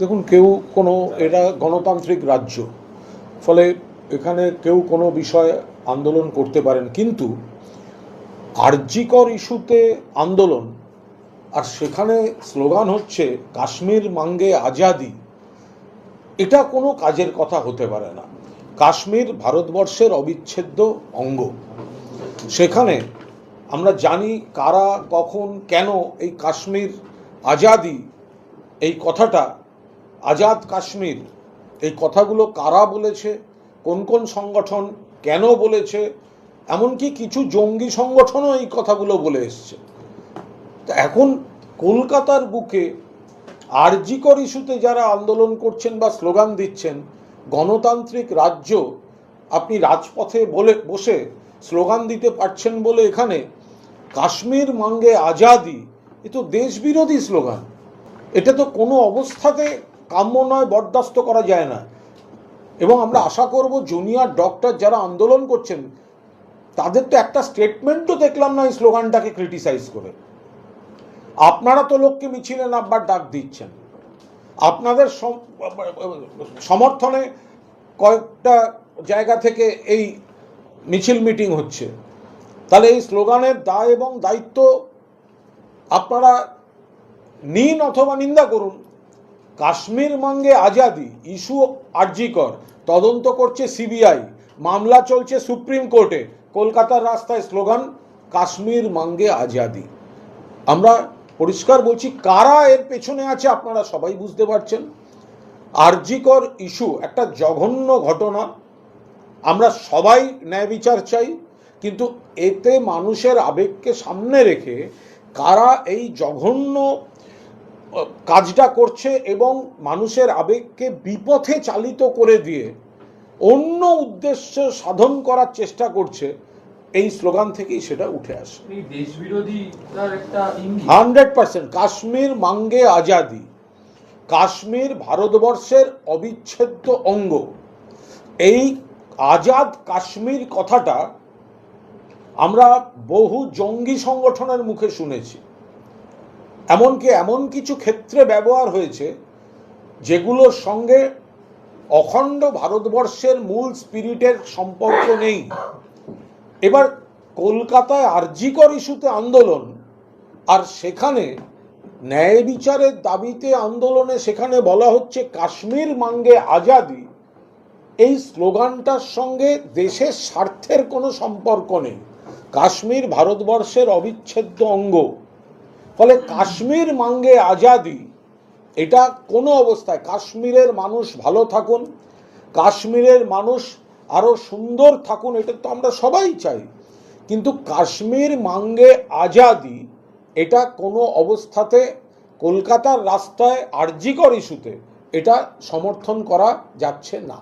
দেখুন, কেউ কোনো, এটা গণতান্ত্রিক রাজ্য, ফলে এখানে কেউ কোনো বিষয়ে আন্দোলন করতে পারেন, কিন্তু আরজিকর ইস্যুতে আন্দোলন, আর সেখানে স্লোগান হচ্ছে, কাশ্মীর মাঙ্গে আজাদি, এটা কোনো কাজের কথা হতে পারে না। কাশ্মীর ভারতবর্ষের অবিচ্ছেদ্য অঙ্গ। সেখানে আমরা জানি কারা, কখন, কেন এই কাশ্মীর আজাদি, এই কথাটা আজাদ কাশ্মীর, এই কথাগুলো কারা বলেছে? কোন কোন সংগঠন কেন বলেছে? এমনকি কিছু জঙ্গি সংগঠনও এই কথাগুলো বলে এসছে। তো এখন কলকাতার বুকে আরজিকর ইস্যুতে যারা আন্দোলন করছেন বা স্লোগান দিচ্ছেন, গণতান্ত্রিক রাজ্য, আপনি রাজপথে বলে, বসে স্লোগান দিতে পারছেন বলে এখানে কাশ্মীর মাঙ্গে আজাদি, এ তো দেশবিরোধী স্লোগান। এটা তো কোনো অবস্থাতে কাম্য নয়, বরদাস্ত করা যায় না। এবং আমরা আশা করব জুনিয়র ডক্টর যারা আন্দোলন করছেন, তাদের তো একটা স্টেটমেন্টও দেখলাম না এই স্লোগানটাকে ক্রিটিসাইজ করে। আপনারা তো লোককে মিছিলে নামবার ডাক দিচ্ছেন। আপনাদের সমর্থনে কয়েকটা জায়গা থেকে এই মিছিল মিটিং হচ্ছে। তাহলে এই স্লোগানের দায় এবং দায়িত্ব আপনারা নিন অথবা নিন্দা করুন। কাশ্মীর মাঙ্গে আজাদি, ইস্যু আরজিকর, তদন্ত করছে সিবিআই। মামলা চলছে সুপ্রিম কোর্টে। কলকাতার রাস্তায় স্লোগান, কাশ্মীর মাঙ্গে আজাদি। আমরা পরিষ্কার বলছি কারা এর পেছনে আছে, আপনারা সবাই বুঝতে পারছেন। আরজিকর ইস্যু একটা জঘন্য ঘটনা। আমরা সবাই ন্যায় বিচার চাই, কিন্তু এতে মানুষের আবেগকে সামনে রেখে কারা এই জঘন্য কাজটা করছে এবং মানুষের আবেগকে বিপথে চালিত করে দিয়ে অন্য উদ্দেশ্য সাধন করার চেষ্টা করছে এই স্লোগান থেকেই সেটা উঠে আসে। Hundred percent. কাশ্মীর মাঙ্গে আজাদি। কাশ্মীর ভারতবর্ষের অবিচ্ছেদ্য অঙ্গ। এই আজাদ কাশ্মীর কথাটা আমরা বহু জঙ্গি সংগঠনের মুখে শুনেছি। এমনকি এমন কিছু ক্ষেত্রে ব্যবহার হয়েছে যেগুলোর সঙ্গে অখণ্ড ভারতবর্ষের মূল স্পিরিটের সম্পর্ক নেই। এবার কলকাতায় আরজিকর ইস্যুতে আন্দোলন আর সেখানে ন্যায় বিচারের দাবিতে আন্দোলনে সেখানে বলা হচ্ছে কাশ্মীর মাঙ্গে আজাদি। এই স্লোগানটার সঙ্গে দেশের স্বার্থের কোনো সম্পর্ক নেই। কাশ্মীর ভারতবর্ষের অবিচ্ছেদ্য অঙ্গ। ফলে কাশ্মীর মাঙ্গে আজাদি, এটা কোনো অবস্থায়, কাশ্মীরের মানুষ ভালো থাকুন, কাশ্মীরের মানুষ আরও সুন্দর থাকুন, এটা তো আমরা সবাই চাই। কিন্তু কাশ্মীর মাঙ্গে আজাদি, এটা কোনো অবস্থাতে কলকাতার রাস্তায় আর্জিকর ইস্যুতে, এটা সমর্থন করা যাচ্ছে না।